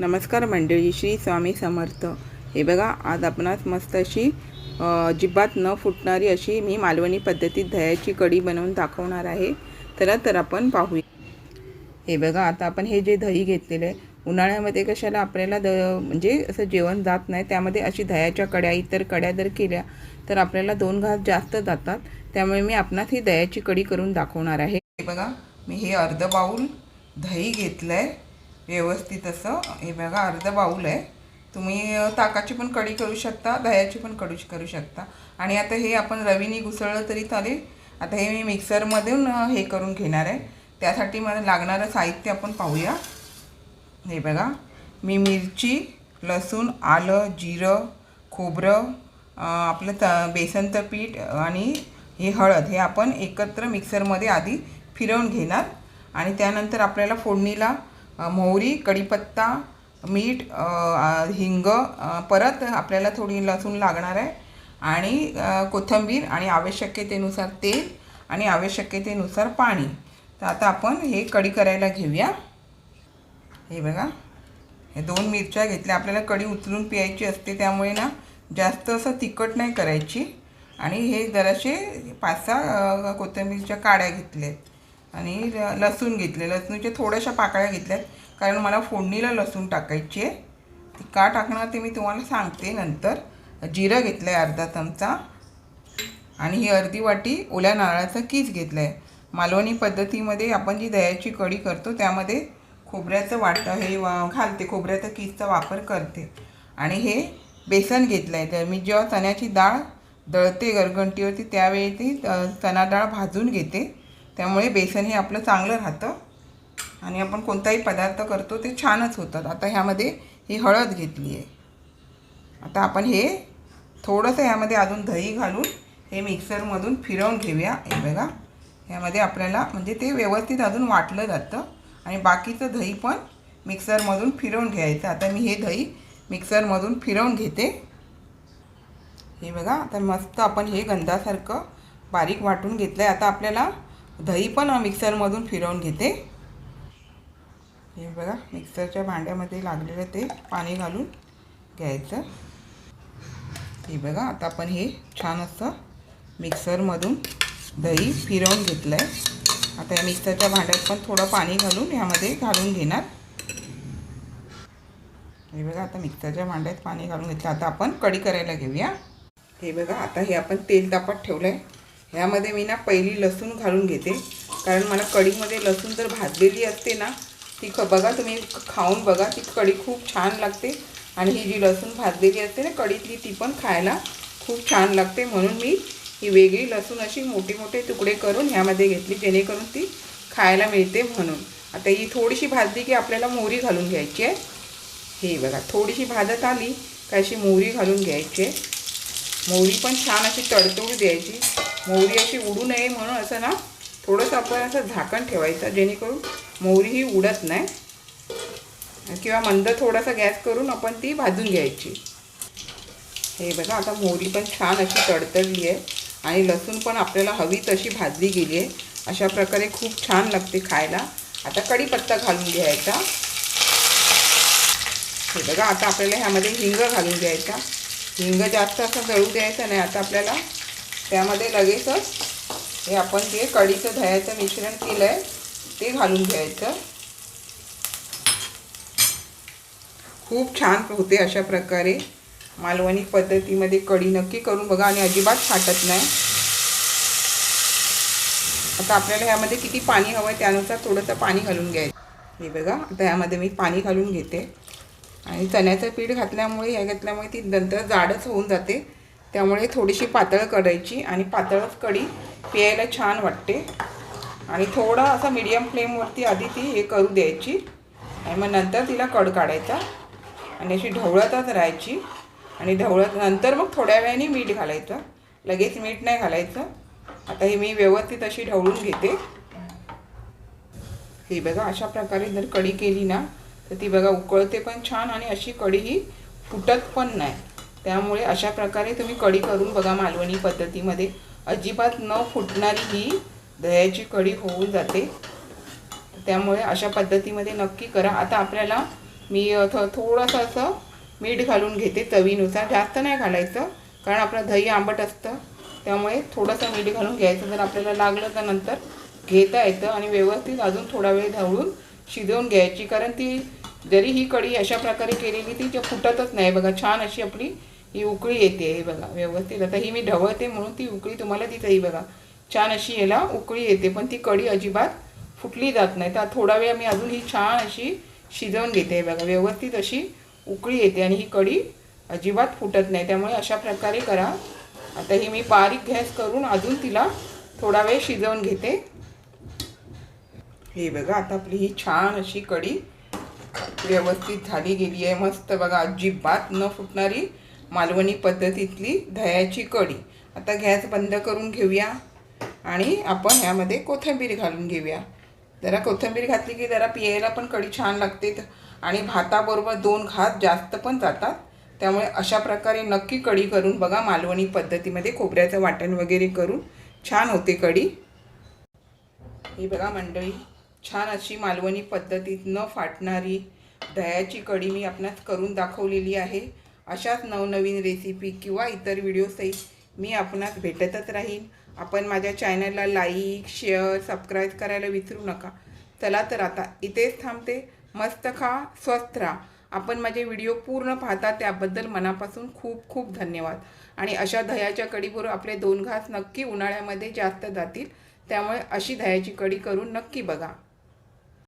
नमस्कार मंडळी श्री स्वामी समर्थ. हे बघा आज आपणास मस्त अशी जिबात अजिबात न फुटणारी अशी मी मालवणी पद्धतीत दह्याची कढी बनवून दाखवणार आहे. चला तर आपण पाहूया. हे बघा आता आपण हे जे दही घेतलेलं आहे उन्हाळ्यामध्ये कशाला आपल्याला द म्हणजे असं जेवण जात नाही त्यामध्ये अशी दह्याच्या कड्या इतर कड्या जर केल्या तर आपल्याला दोन घास जास्त जातात. त्यामुळे मी आपणास ही दह्याची कढी करून दाखवणार आहे. हे बघा मी हे अर्ध बाऊल दही घेतलं आहे व्यवस्थित असं. हे बघा अर्धं बाऊल आहे. तुम्ही ताकाची पण कढी करू शकता दह्याची पण कडू करू शकता. आणि आता हे आपण रवीने घुसळलं तरी चालेल. आता हे मी मिक्सरमधून हे करून घेणार आहे. त्यासाठी मला लागणारं साहित्य आपण पाहूया. हे बघा. मी मिरची लसूण आलं जिरं खोबरं आपलं त बेसनचं पीठ आणि हे हळद हे आपण एकत्र मिक्सरमध्ये आधी फिरवून घेणार. आणि त्यानंतर आपल्याला फोडणीला मोहरी कढीपत्ता मीठ हिंग परत आपल्याला थोडी लसूण लागणार आहे आणि कोथंबीर कोथिंबीर आणि आवश्यकतेनुसार तेल आणि आवश्यकतेनुसार पाणी. तर आता आपण हे कढी करायला घेऊया. हे बघा. हे दोन मिरच्या घेतल्या. आपल्याला कढी उचलून प्यायची असते त्यामुळे ना जास्त असं तिखट नाही करायची. आणि हे जराशे पाच सहा कोथिंबीरच्या काड्या आहेत आणि ल- लसूण घेतले. लसूणच्या थोड्याशा पाकळ्या घेतल्यात. कारण मला फोडणीला लसूण टाकायची. आहे ती का टाकणार ते मी तुम्हाला सांगते नंतर. जिरं घेतलं आहे अर्धा चमचा. आणि ही अर्धी वाटी ओल्या नारळाचा कीस घेतला आहे मालवणी पद्धतीमध्ये आपण जी दह्याची कढी करतो त्यामध्ये खोबऱ्याचं वाटं हे वा घालते. खोबऱ्याचा किसचा वापर करते. आणि हे बेसन घेतलं आहे तर मी जेव्हा चण्याची डाळ दळते गरगंटीवरती त्यावेळी ती चणा डाळ भाजून घेते. त्यामुळे बेसन हे आपलं चांगलं राहतं. आणि आपण कोणताही पदार्थ करतो ते छानच होतात. आता ह्यामध्ये ही हळद घेतली आहे. आता आपण हे थोडंसं ह्यामध्ये अजून दही घालून हे मिक्सरमधून फिरवून घेऊया. हे बघा ह्यामध्ये आपल्याला म्हणजे ते व्यवस्थित अजून वाटलं जातं. आणि बाकीचं दही पण मिक्सरमधून फिरवून घ्यायचं. आता मी हे दही मिक्सरमधून फिरवून घेते. हे बघा आता मस्त आपण हे गंधासारखं बारीक वाटून घेतलं आहे आता आपल्याला दही पण मिक्सरमधून फिरवून घेते. हे बघा मिक्सरच्या भांड्यामध्ये लागलेलं ते पाणी घालून घ्यायचं. हे बघा आता आपण हे छान असं मिक्सरमधून दही फिरवून घेतलं आहे आता या मिक्सरच्या भांड्यात पण थोडं पाणी घालून ह्यामध्ये घालून घेणार. हे बघा आता मिक्सरच्या भांड्यात पाणी घालून घेतलं. आता आपण कढी करायला घेऊया. हे बघा आता हे आपण तेल तापात ठेवलं आहे ह्यामध्ये मी ना पहिली लसूण घालून घेते. कारण मला कढीमध्ये लसूण जर भाजलेली असते ना ती ख बघा तुम्ही खाऊन बघा ती कढी खूप छान लागते. आणि ही जी लसूण भाजलेली असते ना कढीतली ती पण खायला खूप छान लागते. म्हणून मी ही वेगळी लसूण अशी मोठे मोठे तुकडे करून ह्यामध्ये घेतली जेणेकरून ती खायला मिळते म्हणून. आता ही थोडीशी भाजली की आपल्याला मोहरी घालून घ्यायची आहे. हे बघा थोडीशी भाजत आली का अशी मोहरी घालून घ्यायची आहे. मोहरी पण छान अशी तडतोड द्यायची. मोहरी अशी उडू नये म्हणून असं ना थोडंसं आपण असं झाकण ठेवायचं जेणेकरून मोहरी ही उडत नाही. किंवा मंद थोडासा गॅस करून आपण ती भाजून घ्यायची. हे बघा आता मोहरी पण छान अशी तडतडली आहे आणि लसूण पण आपल्याला हवी तशी भाजली गेली आहे. अशा प्रकारे खूप छान लागते खायला. आता कढीपत्ता घालून घ्यायचा. हे बघा आता आपल्याला ह्यामध्ये हिंग घालून घ्यायचा. हिंग जास्त असं जळू द्यायचं नाही. आता आपल्याला त्यामध्ये लगेचच हे आपण जे कढीचं दह्याचं मिश्रण केलं आहे ते घालून घ्यायचं. खूप छान होते अशा प्रकारे. मालवणी पद्धतीमध्ये कढी नक्की करून बघा आणि अजिबात फाटत नाही. आता आपल्याला ह्यामध्ये किती पाणी हवं आहे त्यानुसार थोडंसं पाणी घालून घ्यायचं. हे बघा आता ह्यामध्ये मी पाणी घालून घेते. आणि चण्याचं पीठ घातल्यामुळे हे घातल्यामुळे ती नंतर जाडच होऊन जाते. त्यामुळे थोडीशी पातळ करायची आणि पातळच कढी प्यायला छान वाटते. आणि थोडा असा मीडियम फ्लेमवरती आधी ती हे करू द्यायची. आणि मग नंतर तिला कड काढायचा. आणि अशी ढवळतच राहायची. आणि ढवळत नंतर मग थोड्या वेळाने मीठ घालायचं. लगेच मीठ नाही घालायचं. आता ही मी व्यवस्थित अशी ढवळून घेते. ही बघा अशा प्रकारे जर कढी केली ना तर ती बघा उकळते पण छान आणि अशी कढी ही फुटत पण नाही. त्यामुळे अशा प्रकारे तुम्ही कढी करून बघा मालवणी पद्धतीमध्ये. अजिबात न फुटणारी ही दह्याची कढी होऊन जाते. त्यामुळे अशा पद्धतीमध्ये नक्की करा. आता आपल्याला मी अ, थ थोडंसं असं मीठ घालून घेते चवीनुसार. जास्त नाही घालायचं कारण आपलं दही आंबट असतं. त्यामुळे थोडंसं मीठ घालून घ्यायचं. जर आपल्याला लागलं तर नंतर घेता येतं आणि व्यवस्थित अजून थोडा वेळ ढवळून शिजवून घ्यायची. कारण ती जरी ही कढी अशा प्रकारे केलेली ती जे फुटतच नाही. बघा छान अशी आपली ही उकळी येते हे बघा व्यवस्थित. आता ही मी ढवळते म्हणून ती उकळी तुम्हाला तिथं ही बघा छान अशी याला उकळी येते. पण ती कढी अजिबात फुटली जात नाही. तर थोडा वेळ मी अजून ही छान अशी शिजवून घेते हे बघा व्यवस्थित अशी उकळी येते आणि ही कढी अजिबात फुटत नाही. त्यामुळे अशा प्रकारे करा. आता ही मी बारीक गॅस करून अजून तिला थोडा वेळ शिजवून घेते. हे बघा आता आपली ही छान अशी कढी व्यवस्थित झाली गेली आहे. मस्त बघा अजिबात न फुटणारी मालवणी पद्धतीतली दह्याची कढी. आता गॅस बंद करून घेऊया आणि आपण ह्यामध्ये कोथिंबीर घालून घेऊया. जरा कोथिंबीर घातली की जरा पियायला पण कढी छान लागते आणि भाताबरोबर दोन घात जास्त पण जातात. त्यामुळे अशा प्रकारे नक्की कढी करून बघा मालवणी पद्धतीमध्ये खोबऱ्याचं वाटण वगैरे करून छान होते कढी. ही बघा मंडळी छान अशी मालवणी पद्धतीत न फाटणारी दह्याची कढी मी आपणास करून दाखवलेली आहे. अशाच नवनवीन रेसिपी किंवा इतर व्हिडिओसहित मी आपणास भेटतच राहीन. आपण माझ्या चॅनलला लाईक शेअर सबस्क्राईब करायला विसरू नका. चला तर आता इथेच थांबते. मस्त खा स्वस्थ राहा. आपण माझे व्हिडिओ पूर्ण पाहता त्याबद्दल मनापासून खूप खूप धन्यवाद. आणि अशा दह्याच्या कढीबरोबर आपले दोन घास नक्की उन्हाळ्यामध्ये जास्त जातील. त्यामुळे अशी दह्याची कढी करून नक्की बघा.